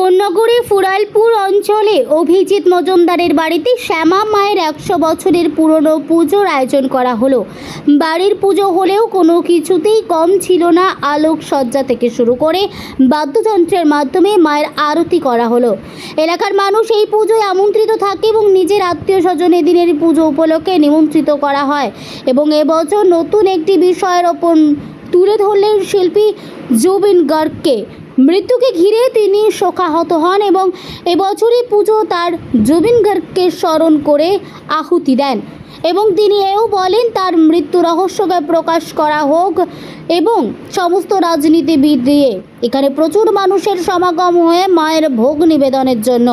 কোন্নগরে ফুরালপুর অঞ্চলে অভিজিৎ মজুমদারের বাড়িতে শ্যামা মায়ের একশো বছরের পুরনো পুজোর আয়োজন করা হলো। বাড়ির পুজো হলেও কোনো কিছুতেই কম ছিল না আলোকসজ্জা থেকে শুরু করে বাদ্যযন্ত্রের মাধ্যমে মায়ের আরতি করা হলো। এলাকার মানুষ এই পুজোয় আমন্ত্রিত থাকে এবং নিজের আত্মীয় স্বজন এদিনের পুজো উপলক্ষে নিমন্ত্রিত করা হয় এবং এবছর নতুন একটি বিষয়ের ওপর তুলে ধরলেন শিল্পী জুবিন গার্গকে। মৃত্যুকে ঘিরে তিনি শোকাহত হন এবং এবছরই পুজো তার জুবিন গার্গকে স্মরণ করে আহুতি দেন। এবং তিনি এও বলেন, তার মৃত্যু রহস্যকে প্রকাশ করা হোক এবং সমস্ত রাজনীতিবিদ দিয়ে। এখানে প্রচুর মানুষের সমাগম হয়ে মায়ের ভোগ নিবেদনের জন্য।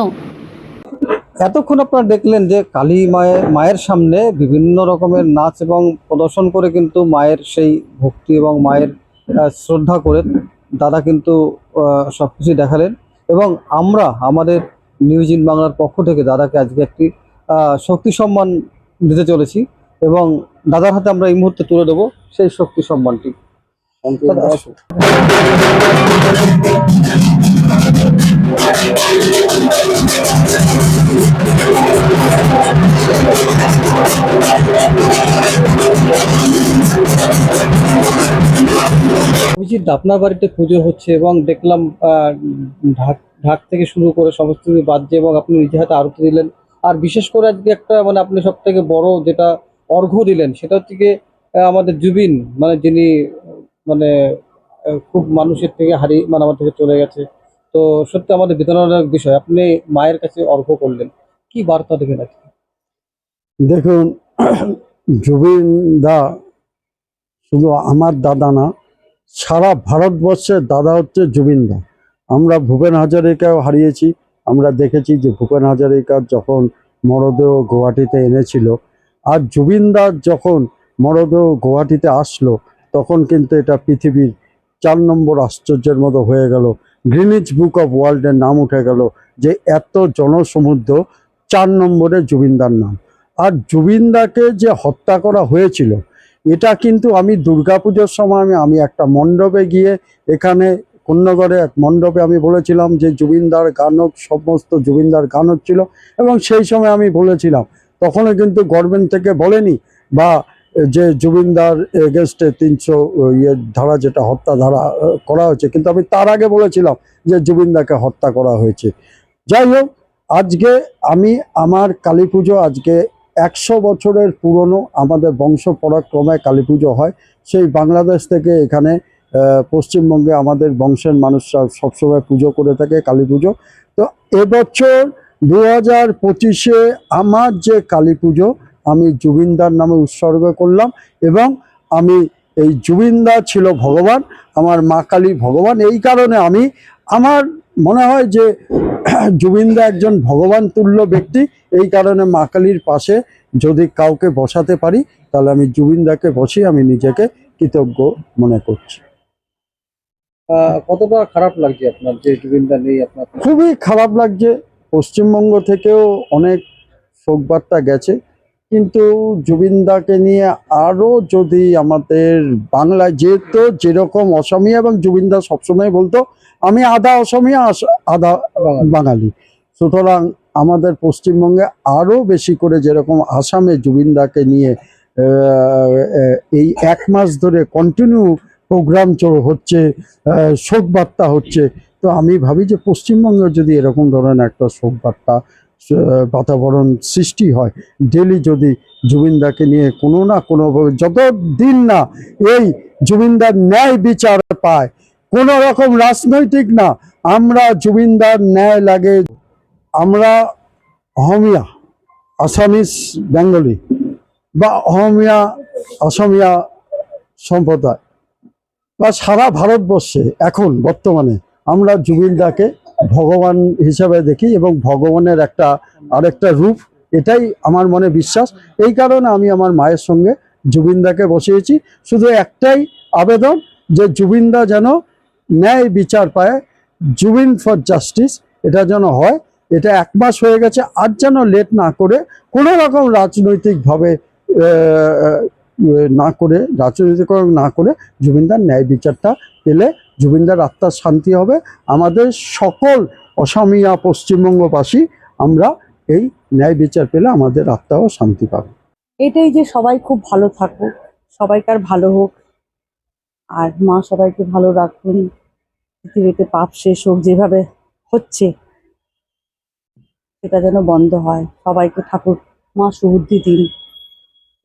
এতক্ষণ আপনারা দেখলেন যে কালী মায়ের মায়ের সামনে বিভিন্ন রকমের নাচ এবং প্রদর্শন করে কিন্তু মায়ের সেই ভক্তি এবং মায়ের শ্রদ্ধা করে দাদা কিন্তু সব কিছু দেখালেন এবং আমরা আমাদের নিউজ ইন বাংলার পক্ষ থেকে দাদাকে আজকে একটি শক্তি সম্মান দিতে চলেছি এবং দাদার হাতে আমরা এই মুহূর্তে তুলে দেবো সেই শক্তি সম্মানটি। অভিজিৎ, আপনার বাড়িতে পুজো হচ্ছে এবং দেখলাম ঢাক ঢাক থেকে শুরু করে সমস্ত কিছু বাজছে এবং আপনি নিজে হাতে আরতি দিলেন। আর বিশেষ করে আজকে একটা মানে আপনি সব থেকে বড় যেটা অর্ঘ্য দিলেন, সেটা হচ্ছে আমাদের জুবিন মানে যিনি মানে খুব মানুষের থেকে হারিয়ে মানে আমার থেকে চলে গেছে। তো সত্যি আমাদের বেদনার বিষয়, আপনি মায়ের কাছে অর্ঘ্য করলেন। কি বার্তা দেবেন আজকে? দেখুন, জুবিন দা শুধু আমার দাদা না সারা ভারতবর্ষের দাদা হচ্ছে জুবিন দা আমরা ভূপেন হাজারিকাও হারিয়েছি। আমরা দেখেছি যে ভূপেন হাজারিকা যখন মরদেহ গুয়াহাটিতে এনেছিল, আর জুবিন দা যখন মরদেহ গুয়াহাটিতে আসলো, তখন কিন্তু এটা পৃথিবীর চার নম্বর আশ্চর্যের মতো হয়ে গেল। গ্রিনিচ বুক অফ ওয়ার্ল্ডের নাম উঠে গেল যে এত জনসমুদ্র চার নম্বরে জুবিনদার নাম। আর জুবিনদাকে যে হত্যা করা হয়েছিল এটা কিন্তু আমি দুর্গাপুজোর সময় আমি আমি একটা মণ্ডপে গিয়ে এখানে কন্যগড়ে এক মণ্ডপে আমি বলেছিলাম যে জুবিনদার গান হোক, সমস্ত জুবিনদার গান হচ্ছিল এবং সেই সময় আমি বলেছিলাম। তখনও কিন্তু গভর্নমেন্ট থেকে বলেনি বা যে জুবিনদার এগেনস্টে তিনশো ইয়ে ধারা যেটা হত্যা ধারা করা হয়েছে। কিন্তু আমি তার আগে বলেছিলাম যে জুবিনদাকে হত্যা করা হয়েছে। যাই হোক, আজকে আমি আমার কালী পুজো আজকে একশো বছরের পুরনো আমাদের বংশ পরাক্রমে কালী পুজো হয়। সেই বাংলাদেশ থেকে এখানে পশ্চিমবঙ্গে আমাদের বংশের মানুষরা সবসময় পুজো করে থাকে, কালী পুজো। তো এবছর দু হাজার পঁচিশে আমার যে কালী পুজো, আমি জুবিনদার নামে উৎসর্গ করলাম এবং আমি, এই জুবিনদা ছিল ভগবান, আমার মা কালী ভগবান। এই কারণে আমি আমার মনে হয় যে জুবিনদা একজন ভগবান তুল্য ব্যক্তি। এই কারণে মা কালীর পাশে যদি কাউকে বসাতে পারি তাহলে আমি জুবিনদাকে বসিয়ে আমি নিজেকে কৃতজ্ঞ মনে করছি। কতটা খারাপ লাগছে আপনার যে জুবিনদা নেই আপনার খুবই খারাপ লাগছে। পশ্চিমবঙ্গ থেকেও অনেক শোকবার্তা গেছে। কিন্তু জুবিনদাকে নিয়ে আরও যদি আমাদের বাংলায় যেহেতু যেরকম অসমীয়া এবং জুবিনদা সবসময় বলতো আমি আধা অসমীয়া আস- আধা বাঙালি। সুতরাং আমাদের পশ্চিমবঙ্গে আরও বেশি করে যেরকম আসামে জুবিনদাকে নিয়ে এই এক মাস ধরে কন্টিনিউ প্রোগ্রাম হচ্ছে আহ, শোক বার্তা হচ্ছে তো আমি ভাবি যে পশ্চিমবঙ্গে যদি এরকম ধরনের একটা শোক বার্তা বাতাবরণ সৃষ্টি হয় ডেলি যদি জুবিনদাকে নিয়ে কোনো না কোনোভাবে যত দিন না এই জুবিনদার ন্যায় বিচার পায় কোনো রকম রাজনৈতিক না, আমরা জুবিনদার ন্যায় লাগে। আমরা অহমিয়া, আসামিস বেঙ্গলি বা অহমিয়া অসমিয়া সম্প্রদায়। বা সারা ভারতবর্ষে এখন, বর্তমানে, আমরা জুবিনদাকে ভগবান হিসাবে দেখি এবং ভগবানের একটা আরেকটা রূপ, এটাই আমার মনে বিশ্বাস। এই কারণে আমি আমার মায়ের সঙ্গে জুবিনদাকে বসিয়েছি। শুধু একটাই আবেদন, যে জুবিনদা যেন ন্যায় বিচার পায়, জুবিন ফর জাস্টিস, এটা যেন হয়, এটা এক মাস হয়ে গেছে আর যেন লেট না করে, কোনো রকম রাজনৈতিকভাবে না করে রাজনৈতিক না করে, জুবিনদার ন্যায় বিচারটা পেলে জুবিনদার আত্মার শান্তি হবে। আমাদের সকল অসমিয়া পশ্চিমবঙ্গবাসী, আমরা এই ন্যায় বিচার পেলে আমাদের আত্মাও শান্তি পাবে। এটাই যে সবাই খুব ভালো থাকুক, সবাইকার ভালো হোক আর মা সবাইকে ভালো রাখুন। পৃথিবীতে পাপ শেষ হোক যেভাবে হচ্ছে সেটা যেন বন্ধ হয়। সবাইকে ঠাকুর মা সুবুদ্ধি দিন।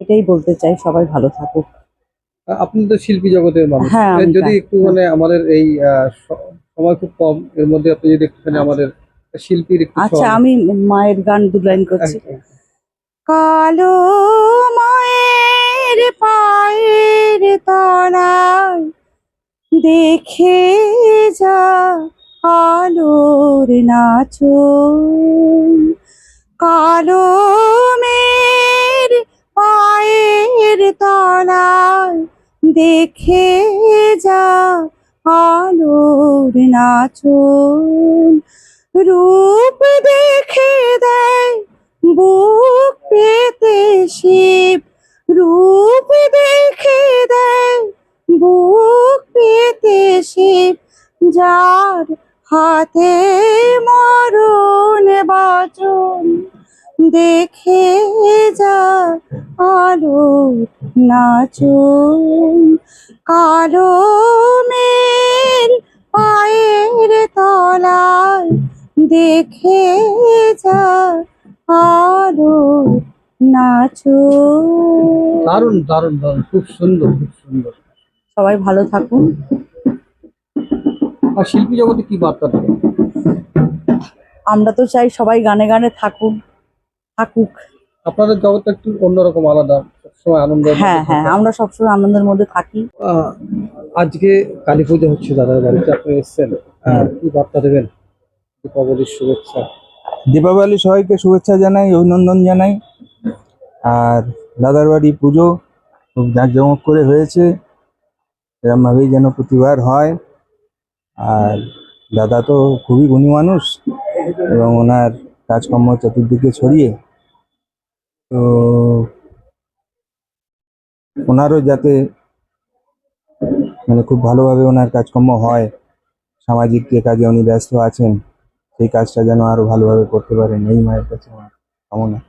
এটাই বলতে চাই সবাই ভালো থাকুক। আপনি তো শিল্পী জগতের মানুষ। হ্যাঁ, আমি যদি একটু মানে আমাদের এই সময় খুব কম এর মধ্যে আপনি যদি একটুখানি আমাদের শিল্পীর আচ্ছা আমি মায়ের গান দু লাইন করছি কালো কালো মায়ের পায়ের তলায় দেখে যা আলোর নাচন। কালো মেয়ের পায়ের তলায় দেখে যা আলোর নাচন। রূপ দেখে দেয় বুক পেতে শিব রূপ দেখে দেয়, বুক পেতে শিব, যার হাতে মরণ বাচন। দেখে যা আলো নাচন, কালো মেল পায়ের তলায়। দেখে যা আলো নাচো। দারুণ দারুণ দারুণ খুব সুন্দর খুব সুন্দর। সবাই ভালো থাকুন। আর শিল্পী জগতে কি বার্তা দেবেন আমরা তো চাই সবাই গানে গানে থাকুন থাকুক। আপনাদের জগৎটা একটু অন্যরকম আলাদা সবসময় আনন্দ হ্যাঁ হ্যাঁ আমরা সবসময় আনন্দের মধ্যে থাকি। আহ, আজকে কালী পুজো হচ্ছে দাদার বাড়িতে আপনি এসছেন। হ্যাঁ। কি বার্তা দেবেন? দীপাবলির শুভেচ্ছা। দীপাবলি সবাইকে শুভেচ্ছা জানাই অভিনন্দন জানাই। আর দাদার বাড়ি পুজো খুব জাঁকজমক করে হয়েছে। এরমভাবেই যেন প্রতিবার হয়। আর দাদা তো খুবই গুণী মানুষ এবং ওনার কাজকর্ম চতুর্দিকে ছড়িয়ে। তো ওনারও যাতে মানে খুব ভালোভাবে ওনার কাজকর্ম হয়, সামাজিক যে কাজে উনি ব্যস্ত আছেন, সেই কাজটা যেন আরও ভালোভাবে করতে পারেন, এই মায়ের কাছে আমার কামনা।